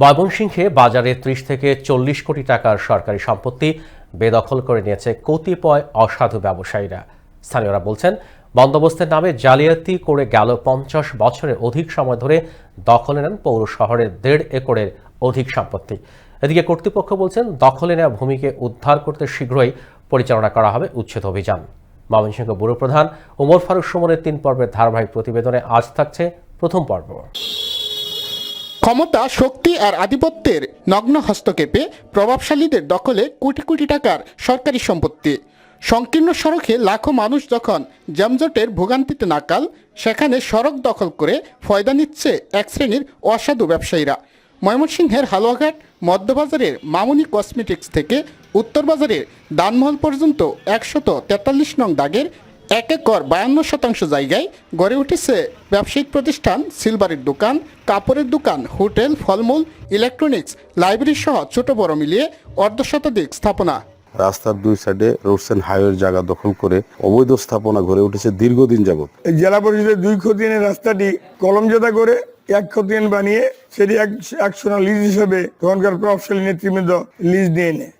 ময়মনসিংহে বাজারে ত্রিশ থেকে চল্লিশ কোটি টাকার সরকারি সম্পত্তি বেদখল করে নিয়েছে কতিপয় অসাধু ব্যবসায়ীরা। স্থানীয়রা বলছেন, বন্দোবস্তের নামে জালিয়াতি করে গেল পঞ্চাশ বছরের অধিক সময় ধরে দখলে নেন পৌর শহরের দেড় একরের অধিক সম্পত্তি। এদিকে কর্তৃপক্ষ বলছেন, দখলে নেওয়া ভূমিকে উদ্ধার করতে শীঘ্রই পরিচালনা করা হবে উচ্ছেদ অভিযান। ময়মনসিংহ ব্যুরো প্রধান ওমর ফারুক সুমনের তিন পর্বের ধারাবাহিক প্রতিবেদনে আজ থাকছে প্রথম পর্ব। ক্ষমতা, শক্তি আর আধিপত্যের নগ্ন হস্তক্ষেপে প্রভাবশালীদের দখলে কোটি কোটি টাকার সরকারি সম্পত্তি। সংকীর্ণ সড়কে লাখো মানুষ যখন যানজটের ভোগান্তিতে নাকাল, সেখানে সড়ক দখল করে ফয়দা নিচ্ছে এক শ্রেণির অসাধু ব্যবসায়ীরা। ময়মনসিংহের হালুয়াঘাট মধ্যবাজারের মামুনি কসমেটিক্স থেকে উত্তরবাজারের দানমহল পর্যন্ত একশত তেতাল্লিশ নং দাগের এক একর বায়ান্ন শতাংশ জায়গায় গড়ে উঠেছে ব্যবসায়িক প্রতিষ্ঠান সিলভারের দোকান কাপড়ের দোকান হোটেল ফলমূল ইলেকট্রনিক্স লাইব্রেরি সহ ছোট বড় মিলিয়ে অর্ধশতাধিক স্থাপনা। রাস্তার দুই সাইডে রোডস এন্ড হাইওয়ের জায়গা দখল করে অবৈধ স্থাপনা গড়ে উঠেছে দীর্ঘদিন যাবত এই জেলা পরিষদের দুই খতিয়ানের রাস্তাটি কলমজোদা করে এক খতিয়ান বানিয়ে সেটি এক একশো লিজ হিসেবে তখনকার প্রভাবশালী নেতৃবৃন্দ লিজ নিয়ে নেয়।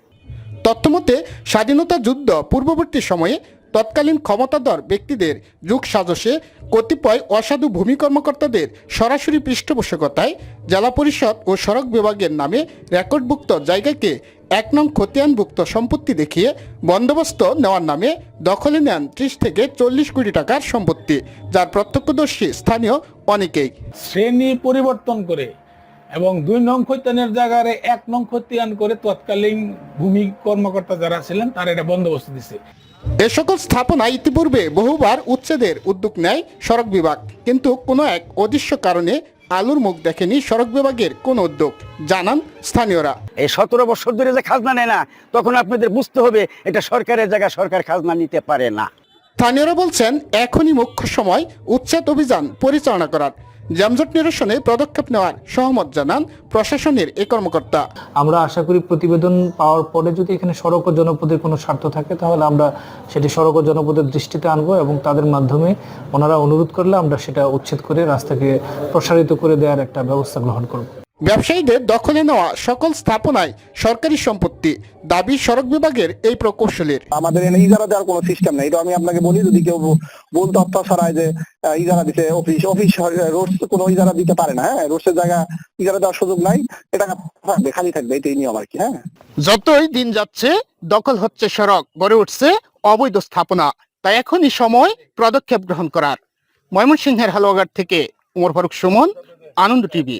তথ্যমতে স্বাধীনতা যুদ্ধ পূর্ববর্তী সময়ে তৎকালীন ক্ষমতাধর ব্যক্তিদের যুগ সাজসে কতিপয় অসাধু ভূমি কর্মকর্তাদের সরাসরি পৃষ্ঠপোষকতায় জেলা পরিষদ ও সড়ক বিভাগের নামে রেকর্ডভুক্ত জায়গাকে এক নং খতিয়ানভুক্ত সম্পত্তি দেখিয়ে বন্দোবস্ত নেওয়ার নামে দখলে নেন ত্রিশ থেকে চল্লিশ কোটি টাকার সম্পত্তি, যার প্রত্যক্ষদর্শী স্থানীয় অনেকেই। শ্রেণি পরিবর্তন করে এবং দুই নং খতিয়ানের জায়গায় এক নং খতিয়ান করে তৎকালীন ভূমি কর্মকর্তা যারা ছিলেন তারা এটা বন্দোবস্ত দিছে। এ সকল স্থাপনা ইতিপূর্বে বহুবার উচ্ছেদের উদ্যোগ নেয় সড়ক বিভাগ। কিন্তু কোনো এক অদৃশ্য কারণে আলুর মুখ দেখেনি সড়ক বিভাগের কোন উদ্যোগ। জানান স্থানীয়রা। এই সতেরো বছর ধরে যে খাজনা নেয় না তখন আপনাদের বুঝতে হবে এটা সরকারের জায়গা সরকার খাজনা নিতে পারে না। স্থানীয়রা বলছেন এখনই মুখ্য সময় উচ্ছেদ অভিযান পরিচালনা করার। যানজট নিরসনে পদক্ষেপ নেওয়ার সহমত জানান প্রশাসনের এ কর্মকর্তা। আমরা আশা করি প্রতিবেদন পাওয়ার পরে যদি এখানে সড়ক ও জনপদের কোনো স্বার্থ থাকে, তাহলে আমরা সেটি সড়ক ও জনপদের দৃষ্টিতে আনব এবং তাদের মাধ্যমে ওনারা অনুরোধ করলে আমরা সেটা উচ্ছেদ করে রাস্তাকে প্রসারিত করে দেওয়ার একটা ব্যবস্থা গ্রহণ করব। ব্যবসায়ীদের দখলে নেওয়া সকল স্থাপনায় সরকারি সম্পত্তি দাবি সড়ক বিভাগের এই প্রকৌশলের। আমাদের এখানে ইজারা দেওয়ার কোনো সিস্টেম নেই। এটা আমি আপনাকে বলি যদি কেউ ভুল তথ্য ছড়ায় যে ইজারা দিতে অফিস অফিস রোড কোনো ইজারা দিতে পারে না হ্যাঁ? রোডসের জায়গা ইজারা দেওয়ার সুযোগ নাই। এটা থাকবে খালি থাকবে এটাই নিয়ম আর কি হ্যাঁ? যতই দিন যাচ্ছে দখল হচ্ছে সড়ক গড়ে উঠছে অবৈধ স্থাপনা। তাই এখনই সময় পদক্ষেপ গ্রহণ করার। ময়মনসিংহের হালুয়াঘাট থেকে উমর ফারুক সুমন আনন্দ টিভি।